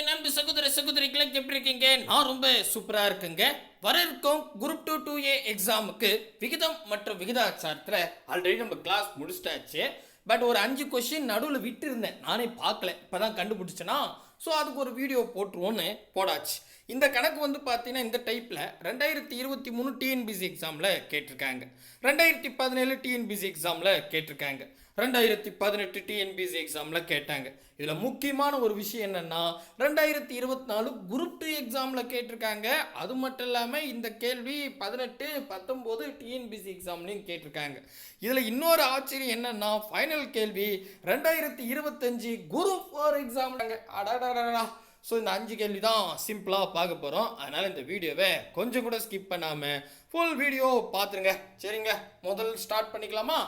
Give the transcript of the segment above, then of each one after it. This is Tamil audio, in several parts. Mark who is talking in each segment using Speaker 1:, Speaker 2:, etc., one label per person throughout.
Speaker 1: என் அன்பு சகோதர சகோதரிகளை எப்படி இருக்கீங்க? நான் ரொம்ப சூப்பரா இருக்குங்க. வர இருக்கும் குரூப் டூ டூ ஏ எக்ஸாமுக்கு விகிதம் மற்றும் விகிதாச்சாரத்தில் ஆல்ரெடி நம்ம கிளாஸ் முடிச்சிட்டாச்சு. பட் ஒரு அஞ்சு கொஷின் நடுவில் விட்டு இருந்தேன் நானே பார்க்கல. இப்போ தான் கண்டுபிடிச்சேன்னா ஸோ அதுக்கு ஒரு வீடியோ போட்டுருவோன்னு போடாச்சு. இந்த கணக்கு வந்து பார்த்தீங்கன்னா இந்த டைப்பில் ரெண்டாயிரத்தி இருபத்தி மூணு டிஎன்பிசி எக்ஸாமில் கேட்டிருக்காங்க. ரெண்டாயிரத்தி பதினேழு டிஎன்பிசி எக்ஸாமில் கேட்டிருக்காங்க. ரெண்டாயிரத்தி பதினெட்டு டிஎன்பிசி எக்ஸாமில் கேட்டாங்க. இதில் முக்கியமான ஒரு விஷயம் என்னென்னா ரெண்டாயிரத்தி இருபத்தி நாலு குரூப் டூ எக்ஸாமில் கேட்டிருக்காங்க. அது மட்டும் இல்லாமல் இந்த கேள்வி பதினெட்டு பத்தொம்போது டிஎன்பிசி எக்ஸாம்லையும் கேட்டிருக்காங்க. இதில் இன்னொரு ஆச்சரியம் என்னென்னா ஃபைனல் கேள்வி ரெண்டாயிரத்தி இருபத்தஞ்சு குரூப் ஃபோர் எக்ஸாம்லாங்க அடாடாடா ஸோ இந்த அஞ்சு கேள்வி தான் சிம்பிளாக பார்க்க போகிறோம் அதனால் இந்த வீடியோவை கொஞ்சம் கூட ஸ்கிப் பண்ணாமல் ஃபுல் வீடியோ பார்த்துருங்க சரிங்க. முதல் ஸ்டார்ட் பண்ணிக்கலாமா?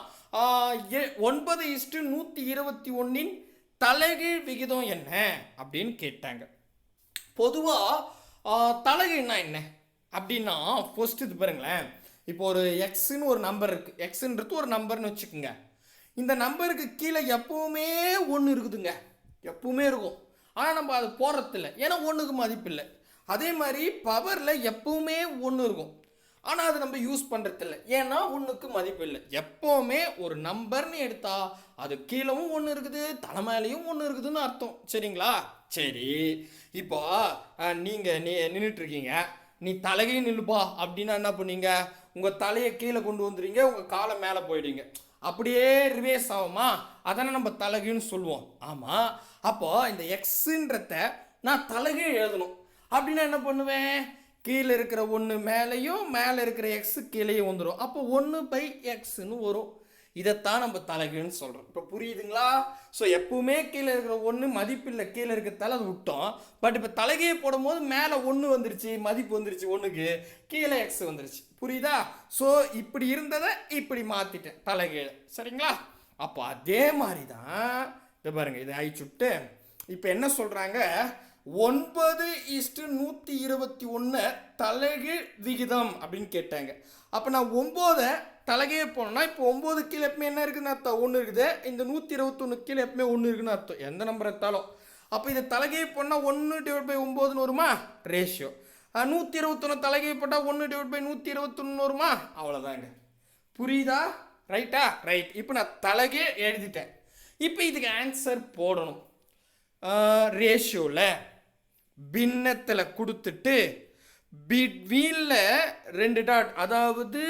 Speaker 1: ஒன்பது இஸ்டு நூற்றி இருபத்தி ஒன்றின் தலைகீழ் விகிதம் என்ன? அப்படின்னு கேட்டாங்க. பொதுவாக தலைகீழ்னா என்ன? அப்படின்னா ஃபர்ஸ்ட் இது பாருங்களேன். இப்போ ஒரு எக்ஸுன்னு ஒரு நம்பர் இருக்குது எக்ஸுன்றது ஒரு நம்பர்னு வச்சுக்கோங்க. இந்த நம்பருக்கு கீழே எப்பவுமே ஒன்று இருக்குதுங்க. எப்பவுமே இருக்கும். ஆனால் நம்ம அது போடுறதில்ல. ஏன்னா ஒன்றுக்கு மதிப்பு இல்லை அதே மாதிரி பவரில் எப்பவுமே ஒன்று இருக்கும். ஆனால் அது நம்ம யூஸ் பண்ணுறதில்ல ஏன்னா ஒன்றுக்கு மதிப்பு இல்லை. எப்போவுமே ஒரு நம்பர்னு எடுத்தா அது கீழவும் ஒன்று இருக்குது தலைமையிலையும் ஒன்று இருக்குதுன்னு அர்த்தம். சரிங்களா? சரி. இப்போ நீங்கள் நீ நின்றுட்டு இருக்கீங்க நீ தலைகை நில்லுப்பா. அப்படின்னா என்ன பண்ணீங்க? உங்கள் தலையை கீழே கொண்டு வந்துடுவீங்க உங்கள் காலை மேலே போயிடுங்க அப்படியே ரிவேஸ் ஆகுமா? அதானே நம்ம தலகுன்னு சொல்லுவோம். ஆமாம் அப்போது இந்த எக்ஸுன்றத நான் தலைகீழ் எழுதணும். அப்படின்னா என்ன பண்ணுவேன்? கீழே இருக்கிற ஒன்று மேலேயும் மேலே இருக்கிற எக்ஸு கீழேயும் வந்துடும் அப்போ ஒன்று பை எக்ஸ்னு வரும். இதைத்தான் நம்ம தலைகீழ்னு சொல்கிறோம் இப்போ புரியுதுங்களா? ஸோ எப்பவுமே கீழே இருக்கிற ஒன்று மதிப்பு இல்லை கீழே இருக்கிறதால அது விட்டோம். பட் இப்போ தலைகீழ போடும்போது மேலே ஒன்று வந்துருச்சு மதிப்பு வந்துருச்சு ஒன்றுக்கு கீழே எக்ஸ் வந்துருச்சு. புரியுதா? ஸோ இப்படி இருந்ததை இப்படி மாற்றிட்டேன் தலைகீழ. சரிங்களா? அப்போ அதே மாதிரி தான் இதை பாருங்கள் இதை அழிச்சுட்டு இப்போ என்ன சொல்கிறாங்க ஒன்பது இஸ்டு நூற்றி இருபத்தி ஒன்று தலைகீழ் விகிதம் அப்படின்னு கேட்டாங்க. அப்போ நான் ஒம்போதை தலைகையே போனோம்னா இப்போ ஒம்பது கீழே எப்பவுமே என்ன இருக்குதுன்னு அர்த்தம்? ஒன்று இருக்குது. இந்த நூற்றி இருபத்தொன்று கீழே எப்பவுமே ஒன்று இருக்குன்னு அர்த்தம். எந்த நம்பர் எடுத்தாலும். அப்போ இதை தலைகையை போனால் ஒன்று டிவைட் பை ஒம்போதுன்னு வருமா? ரேஷியோ நூற்றி இருபத்தொன்று தலைகை போட்டால் ஒன்று டிவைட் பை நூற்றி இருபத்தொன்று வருமா? அவ்வளோதாங்க புரியுதா? ரைட்டா? ரைட். இப்போ நான் தலைகே எழுதிட்டேன். இப்போ இதுக்கு ஆன்சர் போடணும். ரேஷியோவில் பின்னத்தில் கொடுத்துட்டு பிட்வீனில் ரெண்டு டாட் அதாவது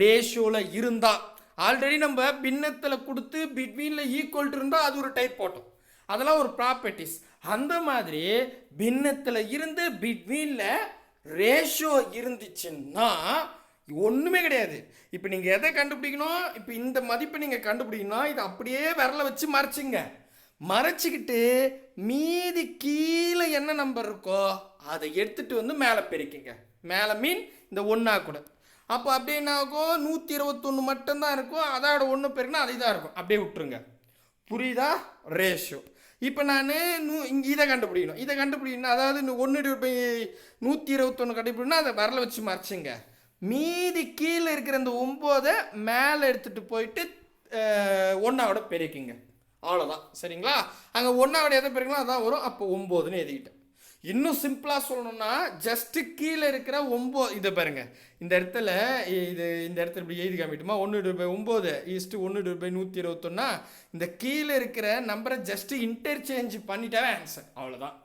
Speaker 1: ரேஷியோவில் இருந்தால் ஆல்ரெடி நம்ம பின்னத்தில் கொடுத்து பிட்வீனில் ஈக்குவல் இருந்தால் அது ஒரு டைப் போட்டோம். அதெல்லாம் ஒரு ப்ராப்பர்ட்டிஸ் அந்த மாதிரி பின்னத்தில் இருந்து பிட்வீனில் ரேஷியோ இருந்துச்சுன்னா ஒன்றுமே கிடையாது. இப்போ நீங்கள் எதை கண்டுபிடிக்கணும்? இப்போ இந்த மதிப்பை நீங்கள் கண்டுபிடிக்கணும் இதை அப்படியே விரல வச்சு மறைச்சிங்க. மறைச்சிக்கிட்டு மீதி கீழே என்ன நம்பர் இருக்கோ அதை எடுத்துகிட்டு வந்து மேலே பெருக்கிங்க. மேலே மீன் இந்த ஒன்றா கூட. அப்போ அப்படியே என்ன ஆகும் நூற்றி இருபத்தொன்று மட்டும்தான் இருக்கும். அதோட ஒன்று பெருக்குனா அதே தான் இருக்கும். அப்படியே விட்டுருங்க. புரியுதா? ரேஷியோ இப்போ நான் நூ இங்கே இதை கண்டுபிடிக்கணும். இதை கண்டுபிடிக்கணும் அதாவது ஒன்று நூற்றி இருபத்தொன்று கண்டுபிடிக்கணும்னா அதை வரல வச்சு மறைச்சிங்க. மீதி கீழே இருக்கிற இந்த ஒம்போதை மேலே எடுத்துகிட்டு போயிட்டு ஒன்றாவோட பெருக்கிங்க. அவ்வளோதான் சரிங்களா? அங்கே ஒன்றாவது எதை பெருக்கலாம் அதான் வரும். அப்போ ஒம்போதுன்னு எழுதிக்கிட்டேன். இன்னும் சிம்பிளாக சொல்லணும்னா ஜஸ்ட்டு கீழே இருக்கிற ஒம்போ இதை பாருங்க. இந்த இடத்துல இது இந்த இடத்துல இப்படி எழுதி காமிட்டுமா ஒன்று ரூபாய் ஒம்பது ஈஸ்ட்டு ஒன்று ரூபாய் நூற்றி இருபத்தொன்னா இந்த கீழே இருக்கிற நம்பரை ஜஸ்ட்டு இன்டர்சேஞ்ச் பண்ணிட்டாவே ஆன்சர் அவ்வளோதான்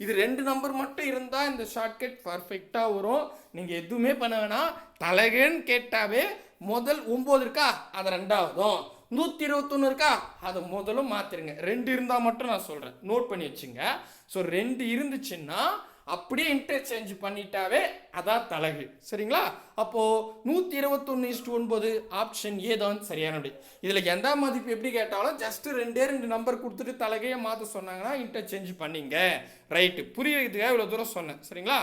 Speaker 1: இது ரெண்டு நம்பர் மட்டும் இருந்தால் இந்த ஷார்ட்கட் பர்ஃபெக்டாக வரும். நீங்கள் எதுவுமே பண்ண வேணாம். தலைகன்னு கேட்டாவே முதல் ஒம்பது இருக்கா? அது ரெண்டாவதும். நூற்றி இருபத்தொன்று இருக்கா? அதை முதல்ல மாற்றிருங்க ரெண்டு இருந்தால் மட்டும் நான் சொல்கிறேன் நோட் பண்ணி வச்சுங்க. ஸோ ரெண்டு இருந்துச்சுன்னா அப்படியே இன்டர்சேஞ்ச் பண்ணிட்டாவே அதான் தலகு. சரிங்களா? அப்போது நூற்றி இருபத்தொன்று இஸ்ட் ஒன்பது ஆப்ஷன் ஏ தான் சரியான இதில் எந்த மதிப்பு எப்படி கேட்டாலும் ஜஸ்ட் ரெண்டே ரெண்டு நம்பர் கொடுத்துட்டு தலகையை மாற்ற சொன்னாங்கன்னா இன்டர்சேஞ்ச் பண்ணிங்க. ரைட்டு புரியறதுக்காக இவ்வளோ தூரம் சொன்னேன். சரிங்களா?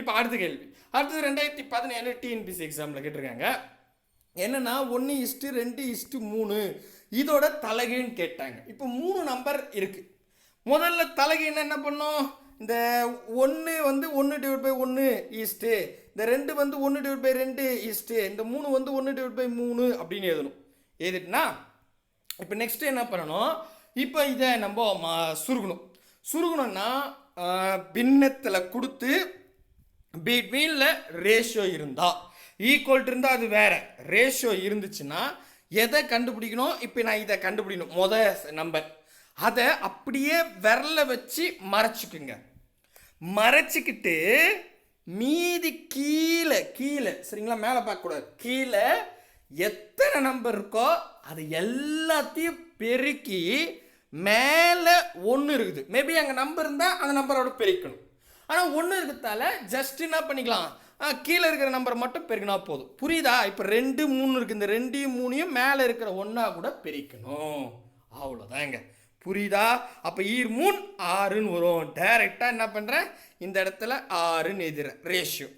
Speaker 1: இப்போ அடுத்த கேள்வி. அடுத்தது ரெண்டாயிரத்தி பதினேழு டிஎன்பிசி எக்ஸாமில் கேட்டிருக்காங்க. என்னென்னா ஒன்று இஸ்ட்டு ரெண்டு இஷ்டு மூணு. இதோட தலைகீழ்னு கேட்டாங்க. இப்போ மூணு நம்பர் இருக்குது முதல்ல தலைகீழ்னா என்ன பண்ணோம்? இந்த ஒன்று வந்து ஒன்று டிவைட் பை ஒன்று ஈஸ்ட்டு இந்த ரெண்டு வந்து ஒன்று டிவைட் பை ரெண்டு ஈஸ்ட்டு இந்த மூணு வந்து ஒன்று டிவைட் பை மூணு அப்படின்னு எழுதணும். எழுதிட்டுனா இப்போ நெக்ஸ்ட் என்ன பண்ணணும்? இப்போ இதை நம்ம சுருகணும். சுருகணும்னா பின்னத்தில் கொடுத்து பிட்வீனில் ரேஷியோ இருந்தால் ஈக்குவல் இருந்தால் அது வேறு. ரேஷியோ இருந்துச்சுன்னா எதை கண்டுபிடிக்கணும்? இப்போ நான் இதை கண்டுபிடிக்கணும். முத நம்பர் அதை அப்படியே விரல வச்சு மறைச்சிக்குங்க. மறைச்சிக்கிட்டு மீதி கீழே கீழே சரிங்களா? மேலே பார்க்கக்கூடாது கீழே எத்தனை நம்பர் இருக்கோ அது எல்லாத்தையும் பெருக்கி மேலே ஒன்று இருக்குது. மேபி அங்கே நம்பர் இருந்தால் அந்த நம்பரோட பெருக்கணும். ஆனால் ஒன்று இருக்கிறதால ஜஸ்ட் என்ன பண்ணிக்கலாம்? கீழே இருக்கிற நம்பர் மட்டும் பெருக்கினா போதும். புரியுதா? இப்போ ரெண்டு மூணு இருக்குது இந்த ரெண்டையும் மூணையும் மேலே இருக்கிற ஒன்றா கூட பெருக்கணும். அவ்வளோதாங்க புரியுதா? அப்போ ஈர் மூணு ஆறுன்னு வரும். டைரெக்டாக என்ன பண்ணுறேன் இந்த இடத்துல ஆறுன்னு எழுதுறேன். ரேஷியோ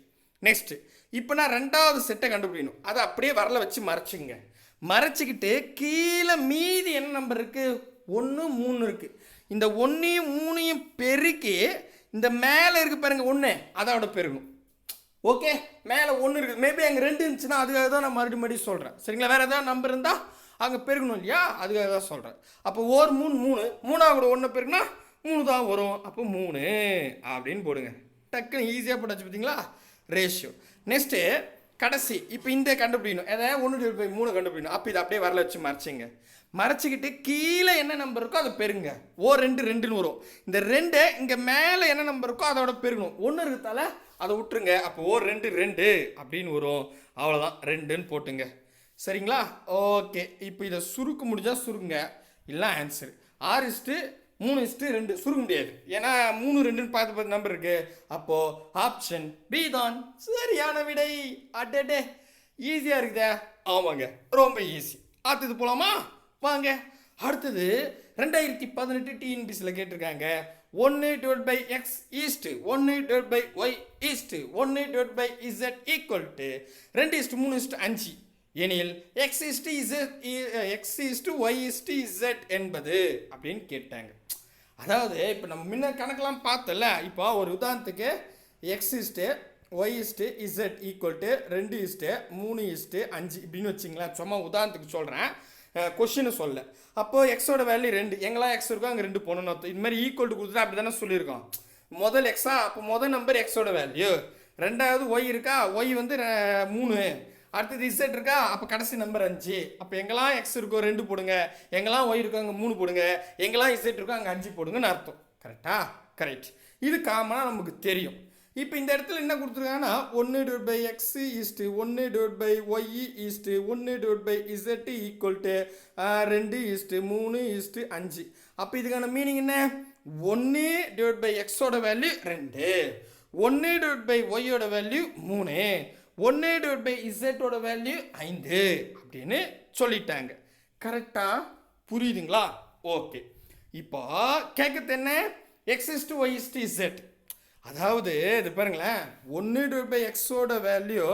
Speaker 1: நெக்ஸ்ட்டு இப்போ நான் ரெண்டாவது செட்டை கண்டுபிடிக்கணும். அதை அப்படியே வரல வச்சு மறைச்சிங்க மறைச்சிக்கிட்டு கீழே மீதி என்ன நம்பர் இருக்குது ஒன்று மூணு இருக்குது இந்த ஒன்றையும் மூணையும் பெருக்கி இந்த மேலே இருக்கு பாருங்க ஒன்று அதோட பெருகும் ஓகே மேலே ஒன்று இருக்குது. மேபி அங்கே ரெண்டு இருந்துச்சுன்னா அதுக்காக தான் நான் மறுபடியும் மறுபடியும் சொல்கிறேன் சரிங்களா? வேறு எதாவது நம்பர் இருந்தால் அங்கே பெருகணும் இல்லையா? அதுக்காக தான் சொல்கிறேன் அப்போ ஓர் மூணு மூணு. மூணாவது கூட ஒன்று பெருக்குனா மூணு தான் வரும். அப்போ மூணு. அப்படின்னு போடுங்க. டக்குன்னு ஈஸியாக போட்டாச்சு பார்த்தீங்களா ரேஷியோ நெக்ஸ்ட்டு கடைசி. இப்போ இந்த கண்டுபிடிக்கணும். ஏதாவது ஒன்று போய் மூணு கண்டுபிடிக்கணும். அப்போ இதை அப்படியே வரல வச்சு மறைச்சிங்க. மறைச்சிக்கிட்டு கீழே என்ன நம்பர் இருக்கோ அதை பெருங்க. ஓ ரெண்டு ரெண்டுன்னு வரும். இந்த ரெண்டு இங்கே மேலே என்ன நம்பர் இருக்கோ அதோட பெருகணும். ஒன்று இருக்கிறதால அதை விட்டுருங்க. அப்போ ஓ ரெண்டு ரெண்டு அப்படின்னு வரும். அவ்வளோதான் ரெண்டுன்னு போட்டுங்க. சரிங்களா? ஓகே. இப்போ இதை சுருக்க முடிஞ்சால் சுருங்க. இல்லை ஆன்சர் ஆறு இஸ்ட்டு மூணு இஸ்ட்டு ரெண்டு. சுருக்க முடியாது. ஏன்னா மூணு ரெண்டுன்னு பார்த்து பார்த்து நம்பர் இருக்குது அப்போது ஆப்ஷன் பி தான். சரியான விடை. அடடே. ஈஸியாக இருக்குதே. ஆமாங்க. ரொம்ப ஈஸி அடுத்தது போகலாமா வாங்க. அடுத்தது ரெண்டாயிரத்தி பதினெட்டு டிஎன்பிசியில் கேட்டிருக்காங்க. ஒன்று divide by x is to ஒன்று divide by y is to ஒன்று divide by z equal to ரெண்டு இஸ்ட்டு மூணு இஸ்ட்டு அஞ்சு. எனில் x is to z x is to y is to z என்பது அப்படின்னு கேட்டாங்க. அதாவது இப்போ நம்ம முன்ன கணக்கெலாம் பார்த்தல இப்போ ஒரு உதாரணத்துக்கு x is to y is to z equal to ரெண்டு இஸ்ட்டு மூணு இஸ்ட்டு அஞ்சு இப்படின்னு வச்சிங்களேன். சும்மா உதாரணத்துக்கு சொல்கிறேன் கொஷின் சொல்ல அப்போ எக்ஸோட வேல்யூ ரெண்டு. எங்கெல்லாம் எக்ஸ் இருக்கோ அங்கே ரெண்டு போகணும்னு அர்த்தம் இது மாதிரி ஈக்குவல் டு அப்படி தானே சொல்லியிருக்கோம். முதல் எக்ஸா அப்போ முதல் நம்பர் எக்ஸோட வேல்யூ ரெண்டாவது ஒய் இருக்கா? ஒய் வந்து மூணு. அடுத்தது இசட் இருக்கா? அப்போ கடைசி நம்பர் அஞ்சு. அப்போ எங்கெல்லாம் எக்ஸ் இருக்கோ ரெண்டு போடுங்க. எங்கெல்லாம் ஒய் இருக்கோ அங்கே மூணு போடுங்க. எங்கெல்லாம் இசட் இருக்கோ அங்கே அஞ்சு போடுங்கன்னு அர்த்தம். கரெக்டா கரெக்ட் இது காமனாக நமக்கு தெரியும். இப்போ இந்த இடத்துல என்ன கொடுத்துருக்காங்கன்னா ஒன்று divide by x is to ஒன்று divide by y is to ஒன்று divide by z equal to ரெண்டு ஈஸ்ட்டு மூணு ஈஸ்ட்டு அஞ்சு. அப்போ இதுக்கான மீனிங் என்ன? ஒன்று டிவைட் பை எக்ஸோட வேல்யூ ரெண்டு. ஒன்று டிவைட் பை ஒய்யோட வேல்யூ மூணு. ஒன்று டிவைட் பை இசட்டோட வேல்யூ ஐந்து. அப்படின்னு சொல்லிட்டாங்க. கரெக்டாக புரியுதுங்களா? ஓகே இப்போ கேட்குறது என்ன? X is to y is to z அதாவது இது பாருங்களேன். ஒன்று டிவைட் பை எக்ஸோட வேல்யூ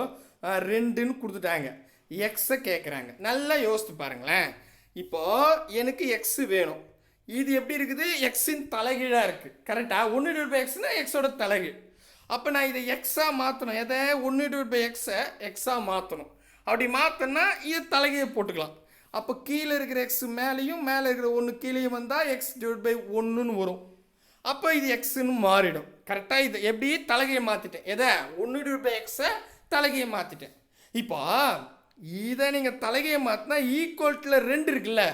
Speaker 1: ரெண்டுன்னு கொடுத்துட்டாங்க. எக்ஸை கேட்குறாங்க நல்லா யோசித்து பாருங்களேன். இப்போது எனக்கு எக்ஸு வேணும். இது எப்படி இருக்குது? எக்ஸின் தலைகீழாக இருக்குது கரெக்டாக ஒன்று டிவைட் பை எக்ஸ்னா எக்ஸோட தலைகீழ். அப்போ நான் இதை எக்ஸாக மாற்றணும் எதை? ஒன்று டிவைட் பை எக்ஸை எக்ஸாக மாற்றணும் அப்படி மாற்றினா இது தலைகையை போட்டுக்கலாம். அப்போ கீழே இருக்கிற எக்ஸ் மேலேயும் மேலே இருக்கிற ஒன்று கீழேயும் வந்தால் எக்ஸ் டிவைட் பை ஒன்றுன்னு வரும். அப்போ இது எக்ஸுன்னு மாறிடும். கரெக்டாக இது எப்படி? தலைகையை மாற்றிட்டேன் எதை? ஒன்று ரூபாய் பை எக்ஸை தலைகையை மாற்றிட்டேன் இப்போ இதை நீங்கள் தலைகையை மாற்றினா ஈக்குவல்ட்டில் ரெண்டு இருக்குல்ல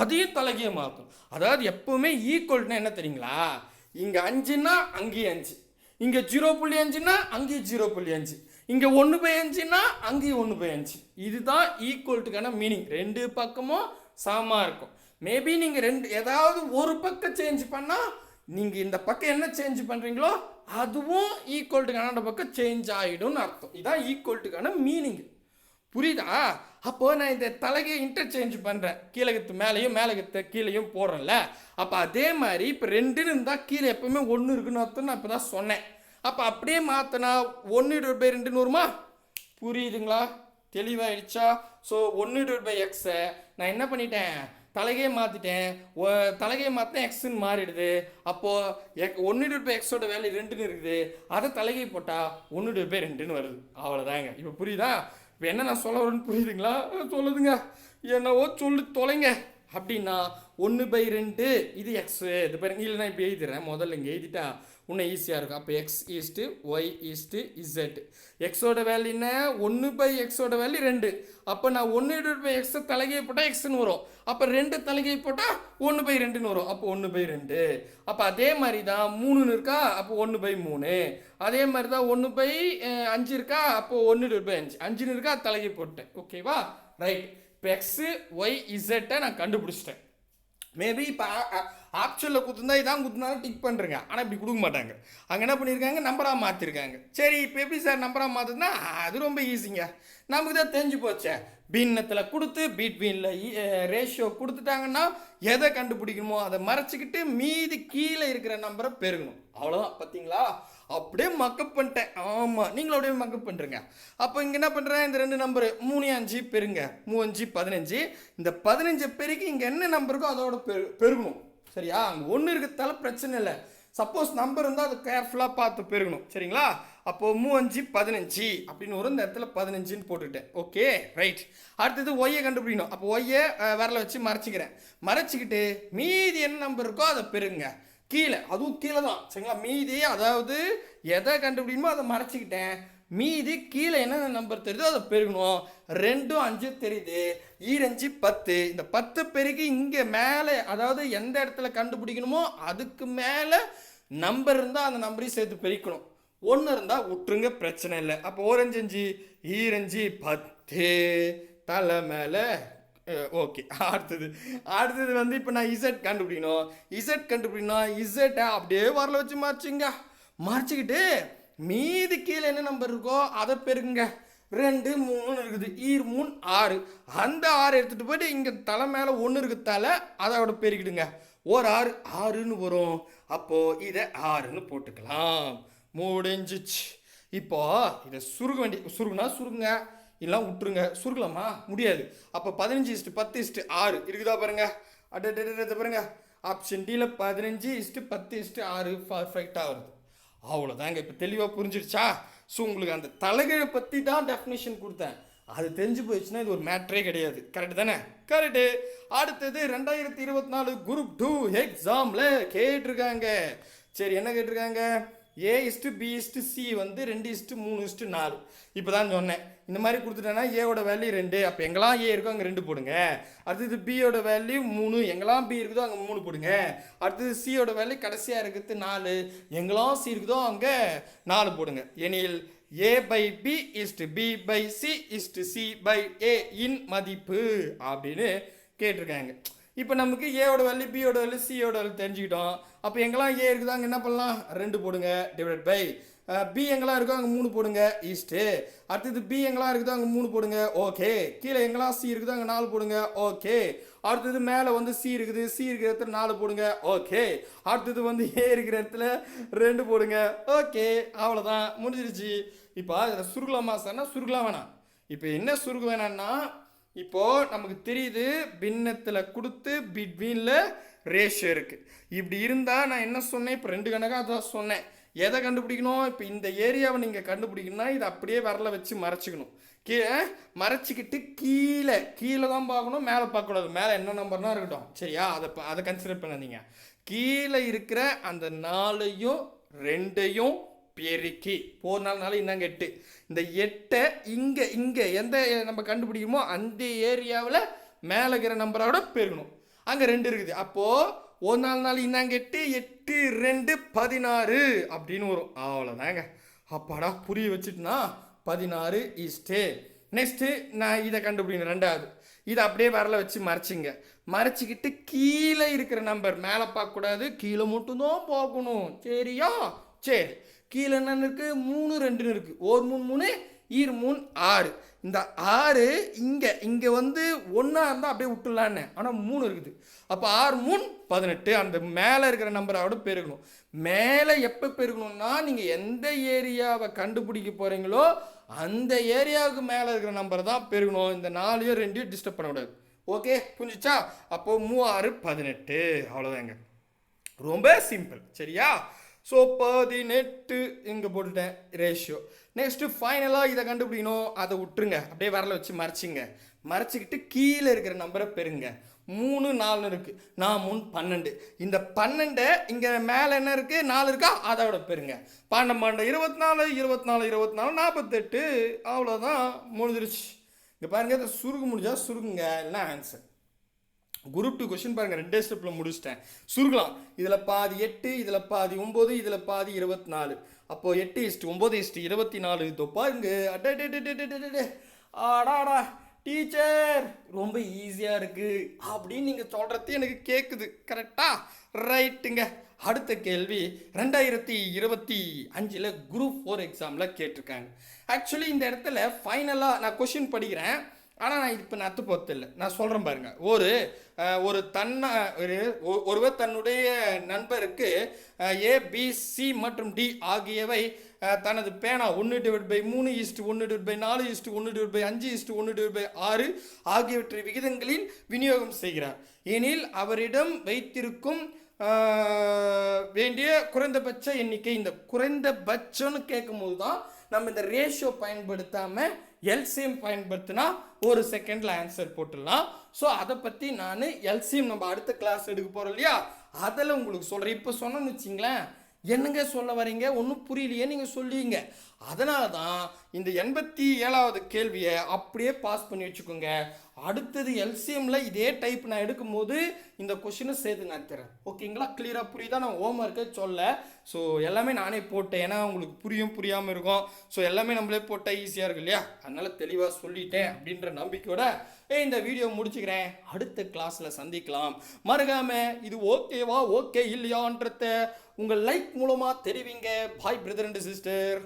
Speaker 1: அதையும் தலைகையை மாற்றும் அதாவது எப்போவுமே ஈக்குவல்ட்னா என்ன தெரியுங்களா? இங்கே அஞ்சுன்னா அங்கேயும் அஞ்சு. இங்கே ஜீரோ புள்ளி அஞ்சுன்னா அங்கேயும் ஜீரோ புள்ளி அஞ்சு. இங்கே ஒன்று பை அஞ்சுன்னா அங்கேயும் ஒன்று பை அஞ்சு. இதுதான் ஈக்குவல்ட்டுக்கான மீனிங் ரெண்டு பக்கமும் சமமாக இருக்கும். மேபி நீங்கள் ரெண்டு ஏதாவது ஒரு பக்கம் சேஞ்ச் பண்ணால் நீங்கள் இந்த பக்கம் என்ன சேஞ்ச் பண்ணுறீங்களோ அதுவும் ஈக்குவல்ட்டுக்கான பக்கம் சேஞ்ச் ஆகிடும்னு அர்த்தம். இதான் ஈக்குவல்ட்டுக்கான மீனிங் புரியுதா? அப்போ நான் இந்த தலைகையை இன்டர்சேஞ்ச் பண்ணுறேன் கீழகத்து மேலேயும் மேலகத்து கீழேயும் போடுறேன்ல. அப்போ அதே மாதிரி இப்போ ரெண்டுன்னு இருந்தால் கீழே எப்பவுமே ஒன்று இருக்குன்னு அர்த்தம் நான் இப்போ தான் சொன்னேன். அப்போ அப்படியே மாற்றினா ஒன்று டிவைட் பை ரெண்டுன்னு வருமா புரியுதுங்களா? தெளிவாயிடுச்சா? ஸோ ஒன்று டிவைட் பை எக்ஸை நான் என்ன பண்ணிட்டேன்? தலைகையை மாற்றிட்டேன் தலைகையை மாற்றினா எக்ஸ்ன்னு மாறிடுது. அப்போது எக் ஒன்று டிவைட் பை எக்ஸோட வேல்யூ ரெண்டுன்னு இருக்குது. அதை தலைகை போட்டால் ஒன்று டிவைட் பை ரெண்டுன்னு வருது. அவ்வளோதாங்க இப்போ புரியுதா? இப்போ என்ன நான் சொல்ல வரேன்னு புரியுதுங்களா? சொல்லுதுங்க. என்னவோ சொல்லி தொலைங்க. அப்படின்னா ஒன்று பை ரெண்டு இது எக்ஸு இது பாருங்க இல்லைன்னா இப்போ எழுதிடுறேன். முதல்ல இங்கே எழுதிட்டா இன்னும் ஈஸியாக இருக்கும். அப்போ x is to y is to z எக்ஸோட வேல்யூ என்ன? ஒன்று பை எக்ஸோட வேல்யூ ரெண்டு. அப்போ நான் ஒன்று டிவைட் பை எக்ஸை தலைகை போட்டால் எக்ஸ்னு வரும். அப்போ ரெண்டு தலைகை போட்டால் ஒன்று பை ரெண்டுன்னு வரும். அப்போ ஒன்று பை ரெண்டு. அப்போ அதே மாதிரி தான் மூணுன்னு இருக்கா? அப்போ ஒன்று பை மூணு. அதே மாதிரி தான் ஒன்று பை அஞ்சு இருக்கா? அப்போ ஒன்று டிவைட் பை அஞ்சு. அஞ்சுன்னு இருக்கா? தலைகை போட்டேன். ஓகேவா ரைட் இப்போ எக்ஸு ஒய் இசட்டை நான் கண்டுபிடிச்சிட்டேன். மேபி இப்போ ஆப்ஷனில் குத்துந்தா இதான் குத்துனாலும் டிக் பண்ணுறங்க ஆனால் இப்படி கொடுக்க மாட்டாங்க. அங்கே என்ன பண்ணியிருக்காங்க நம்பராக மாற்றிருக்காங்க சரி இப்போ எப்படி சார் நம்பராக மாற்றுதுன்னா அது ரொம்ப ஈஸிங்க நமக்கு தான் தெரிஞ்சு போச்சே. பின்னத்தில் கொடுத்து பீட்வீனில் ரேஷியோ e, கொடுத்துட்டாங்கன்னா எதை கண்டுபிடிக்கணுமோ அதை மறைச்சிக்கிட்டு மீதி கீழே இருக்கிற நம்பரை பெருகணும். அவ்வளோதான் பார்த்தீங்களா அப்படியே மக்கப் பண்ணிட்டேன். ஆமாம் நீங்களும் அப்படியே மக்கப் பண்ணுறங்க அப்போ இங்கே என்ன பண்ணுறேன் இந்த ரெண்டு நம்பரு மூணு அஞ்சு பெருங்க. மூஞ்சு பதினஞ்சு. இந்த பதினஞ்சு பெருக்கி இங்கே என்ன நம்பருக்கோ அதோட பெரு பெருகணும். சரியா? அங்கே ஒன்று இருக்கிறதால பிரச்சனை இல்லை. சப்போஸ் நம்பர் இருந்தால் அதை கேர்ஃபுல்லாக பார்த்து பெருகணும். சரிங்களா? அப்போது மூவஞ்சு பதினஞ்சு அப்படின்னு ஒரு இந்த இடத்துல பதினஞ்சுன்னு போட்டுக்கிட்டேன். ஓகே ரைட் அடுத்தது ஒய்யை கண்டுபிடிக்கணும். அப்போ ஒய்யை விரல வச்சு மறைச்சிக்கிறேன். மறைச்சிக்கிட்டு மீதி என்ன நம்பர் இருக்கோ அதை பெருங்க. கீழே அதுவும் கீழே தான் சரிங்களா? மீதி அதாவது எதை கண்டுபிடிக்கணுமோ அதை மறைச்சிக்கிட்டேன். மீதி கீழே என்னென்ன நம்பர் தெரியுதோ அதை பெருகணும் ரெண்டும் அஞ்சு தெரியுது. ஈரஞ்சு பத்து. இந்த பத்து பெருகி இங்கே மேலே அதாவது எந்த இடத்துல கண்டுபிடிக்கணுமோ அதுக்கு மேலே நம்பர் இருந்தால் அந்த நம்பரையும் சேர்த்து பெருக்கணும். ஒன்று இருந்தால் விட்டுருங்க பிரச்சனை இல்லை. அப்போ ஓரஞ்சு அஞ்சு ஈரஞ்சு பத்து. தலை மேலே ஓகே. அடுத்தது அடுத்தது வந்து இப்போ நான் இசட் கண்டுபிடிக்கணும். இசட் கண்டுபிடிக்கணும் இசட்டை அப்படியே வரல வச்சு மறைச்சிங்க. மறைச்சிக்கிட்டு மீதி கீழே என்ன நம்பர் இருக்கோ அதை பெருங்க ரெண்டு மூணு இருக்குது. ஈர் மூணு ஆறு. அந்த ஆறு எடுத்துகிட்டு போயிட்டு இங்கே தலை மேலே ஒன்று இருக்கிறதால அதோட பெருக்கிடுங்க. ஒரு ஆறு ஆறுன்னு வரும். அப்போது இதை ஆறுன்னு போட்டுக்கலாம். முடிஞ்சிச்சு. இப்போ இதை சுருக வேண்டி சுருகுனா சுருங்க எல்லாம் விட்டுருங்க. சுருக்கலாமா? முடியாது. அப்போ பதினஞ்சு இஸ்ட்டு பத்து இஸ்ட்டு ஆறு. இருக்குதா பாருங்க. அட்டை பாருங்க. ஆப்ஷன் டியில் பதினஞ்சு இஸ்ட்டு பத்து இஸ்ட்டு ஆறு பர்ஃபெக்டாக வருது. அவ்வளோதாங்க இப்போ தெளிவாக புரிஞ்சிருச்சா? ஸோ உங்களுக்கு அந்த தலைகீழை பற்றி தான் டெஃபினேஷன் கொடுத்தேன். அது தெரிஞ்சு போயிடுச்சுன்னா இது ஒரு மேட்ரே கிடையாது. கரெக்டு தானே? கரெக்டு அடுத்தது ரெண்டாயிரத்தி இருபத்தி நாலு குரூப் டூ எக்ஸாமில் கேட்டிருக்காங்க. சரி என்ன கேட்டிருக்காங்க? A is to B is to C வந்து ரெண்டு இஸ்ட்டு மூணு இஸ்ட்டு நாலு. இப்போ தான் சொன்னேன். இந்த மாதிரி கொடுத்துட்டேன்னா ஏவோட வேல்யூ ரெண்டு. அப்போ எங்கெல்லாம் ஏ இருக்கோ அங்கே ரெண்டு போடுங்க. அடுத்தது பியோட வேல்யூ மூணு. எங்கெல்லாம் பி இருக்குதோ அங்கே மூணு போடுங்க. அடுத்தது சியோட வேல்யூ கடைசியாக இருக்கிறது நாலு. எங்கெல்லாம் சி இருக்குதோ அங்கே நாலு போடுங்க. எனில் A by B is to B by C is to C by A இன் மதிப்பு அப்படின்னு கேட்டிருக்காங்க. இப்போ நமக்கு ஏவோட வேல்யூ பியோட வேல்யூ சியோட வேல்யூ தெரிஞ்சுக்கிட்டோம். அப்போ எங்கெல்லாம் ஏ இருக்குதோ அங்கே என்ன பண்ணலாம்? ரெண்டு போடுங்க டிவைட் பை பி எங்கெல்லாம் இருக்கோ அங்கே மூணு போடுங்க ஈஸ்ட்டு அடுத்தது பி எங்கெல்லாம் இருக்குதோ அங்கே மூணு போடுங்க ஓகே கீழே எங்கெல்லாம் சி இருக்குதோ அங்கே நாலு போடுங்க ஓகே அடுத்தது மேலே வந்து சி இருக்குது சி இருக்கிற இடத்துல நாலு போடுங்க ஓகே அடுத்தது வந்து ஏ இருக்கிற இடத்துல ரெண்டு போடுங்க ஓகே அவ்வளோதான் முடிஞ்சிருச்சு. இப்போ இதில் சுருகலாமா சார்னா சுருகலாம் வேணாம்? இப்போ என்ன சுருக வேணான்னா இப்போ நமக்கு தெரியுது பின்னத்தில் கொடுத்து பிட்வீனில் ரேஷியோ இருக்குது இப்படி இருந்தால் நான் என்ன சொன்னேன்? இப்போ ரெண்டு கணக்காக அதான் சொன்னேன். எதை கண்டுபிடிக்கணும்? இப்போ இந்த ஏரியாவை நீங்கள் கண்டுபிடிக்கணும்னா இதை அப்படியே வரல வச்சு மறைச்சிக்கணும். கீழே மறைச்சிக்கிட்டு கீழே கீழே தான் பார்க்கணும் மேலே பார்க்கக்கூடாது. மேலே என்ன நம்பர்னா இருக்கட்டும். சரியா? அதை அதை கன்சிடர் பண்ணாதீங்க. கீழே இருக்கிற அந்த நாலையும் ரெண்டையும் பெருக்கி. போர் நாள் நாள் இந்தாங்க எட்டு. இந்த எட்டை இங்கே இங்கே எந்த நம்ம கண்டுபிடிக்குமோ அந்த ஏரியாவில் மேலே இருக்கிற நம்பரோட பெருகணும். அங்கே ரெண்டு இருக்குது. அப்போது ஒரு நாள் நாள் இந்தாங்க எட்டு எட்டு ரெண்டு பதினாறு அப்படின்னு வரும். அவ்வளோதாங்க அப்பாடா புரிய வச்சுட்டுனா பதினாறு ஈஸ்ட்டு நெக்ஸ்ட்டு நான் இதை கண்டுபிடிக்கணும் ரெண்டாவது. இதை அப்படியே வரல வச்சு மறைச்சிங்க. மறைச்சிக்கிட்டு கீழே இருக்கிற நம்பர் மேலே பார்க்கக்கூடாது. கீழே மட்டும்தான் பார்க்கணும். சரியா? சரி. கீழே என்னென்னு இருக்குது மூணு ரெண்டுன்னு இருக்குது ஒரு மூணு மூணு ஈர் மூணு ஆறு. இந்த ஆறு இங்கே இங்கே வந்து ஒன்றா இருந்தால் அப்படியே விட்டுலான்னு ஆனால் மூணு இருக்குது. அப்போ ஆறு மூணு பதினெட்டு. அந்த மேலே இருக்கிற நம்பரோட பெருகணும் மேலே எப்போ பெருகணும்னா நீங்கள் எந்த ஏரியாவை கண்டுபிடிக்க போகிறீங்களோ அந்த ஏரியாவுக்கு மேலே இருக்கிற நம்பர் தான் பெருகணும் இந்த நாலையும் ரெண்டையும் டிஸ்டர்ப் பண்ணக்கூடாது. ஓகே புரிஞ்சிச்சா? அப்போது மூவாறு பதினெட்டு. அவ்வளோதாங்க ரொம்ப சிம்பிள் சரியா? ஸோ பதினெட்டு இங்கே போட்டுட்டேன் ரேஷியோ நெக்ஸ்ட்டு ஃபைனலாக இதை கண்டுபிடிக்கணும். அதை விட்டுருங்க. அப்படியே வரல வச்சு மறைச்சிங்க. மறைச்சிக்கிட்டு கீழே இருக்கிற நம்பரை பெருங்க மூணு நாலு இருக்குது நான் மூணு பன்னெண்டு. இந்த பன்னெண்டு இங்கே மேலே என்ன இருக்குது நாலு இருக்கா? அதோட பெருங்க பன்னெண்டு பன்னெண்டு இருபத்தி நாலு இருபத்தி நாலு இருபத்தி நாலு நாற்பத்தெட்டு. அவ்வளோதான் முடிஞ்சிருச்சு. இங்கே பாருங்கள் இதை சுருங்க முடிஞ்சால் சுருங்குங்க. இல்லைன்னா ஆன்சர் குரூப் டூ கொஸ்டின் பாருங்க ரெண்டே ஸ்டெப்பில் முடிச்சிட்டேன். சுருக்கலாம். இதில் பாதி எட்டு இதில் பாதி ஒம்பது இதில் பாதி இருபத்தி நாலு அப்போது எட்டு இஸ்ட்டு ஒம்பது இஸ்ட்டு இருபத்தி நாலு இதோ பாருங்க. அடே ஆடாடா டீச்சர். ரொம்ப ஈஸியாக இருக்குது அப்படின்னு நீங்கள் சொல்கிறது எனக்கு கேட்குது கரெக்டாக ரைட்டுங்க அடுத்த கேள்வி ரெண்டாயிரத்தி இருபத்தி அஞ்சில் குரூப் ஃபோர் எக்ஸாமில் கேட்டிருக்காங்க. ஆக்சுவலி இந்த இடத்துல ஃபைனலாக நான் கொஷின் படிக்கிறேன். ஆனால் நான் இப்போ நத்து போகிறதில்ல நான் சொல்கிறேன் பாருங்க. ஒரு ஒரு தன்ன ஒரு ஒருவர் தன்னுடைய நண்பருக்கு ஏ பி சி மற்றும் டி ஆகியவை தனது பேனா ஒன்று டிவைட் பை மூணு ஈஸ்ட் ஒன்று டிவைட் பை நாலு ஈஸ்ட் ஒன்று டிவைட் பை அஞ்சு ஈஸ்ட் ஒன்று டிவைட் பை ஆறு ஆகியவற்றை விகிதங்களில் விநியோகம் செய்கிறார். எனில் அவரிடம் வைத்திருக்கும் வேண்டிய குறைந்தபட்ச எண்ணிக்கை இந்த குறைந்தபட்சம்னு கேட்கும்போது தான் நம்ம இந்த ரேஷியோ பயன்படுத்தாமல் எல்சிஎம் பயன்படுத்தினா ஒரு செகண்டில் ஆன்சர் போட்டுடலாம். ஸோ அதை பற்றி நான் எல்சிஎம் நம்ம அடுத்த கிளாஸ் எடுக்க போகிறோம் இல்லையா? அதில் உங்களுக்கு சொல்கிறேன் இப்போ சொன்னோன்னு வச்சிங்களேன். என்னங்க சொல்ல வரீங்க ஒன்றும் புரியலையே நீங்கள் சொல்லுவீங்க. அதனால தான் இந்த எண்பத்தி ஏழாவது கேள்வியை அப்படியே பாஸ் பண்ணி வச்சுக்கோங்க. அடுத்தது எல்சிஎம்மில் இதே டைப் நான் எடுக்கும்போது இந்த கொஷினை சேர்த்து நான் தரேன். ஓகேங்களா கிளியராக புரியுதா? நான் ஹோம் ஒர்க்கே சொல்ல. ஸோ எல்லாமே நானே போட்டேன். ஏன்னா உங்களுக்கு புரியும் புரியாமல் இருக்கும். ஸோ எல்லாமே நம்மளே போட்டால் ஈஸியாக இருக்கு இல்லையா? அதனால் தெளிவாக சொல்லிட்டேன் அப்படின்ற நம்பிக்கையோட ஏய் இந்த வீடியோ முடிச்சுக்கிறேன். அடுத்த கிளாஸில் சந்திக்கலாம். மறக்காம இது ஓகேவா ஓகே இல்லையான்றத உங்கள் லைக் மூலமாக தெரிவிங்க. பாய் பிரதர் அண்ட் சிஸ்டர்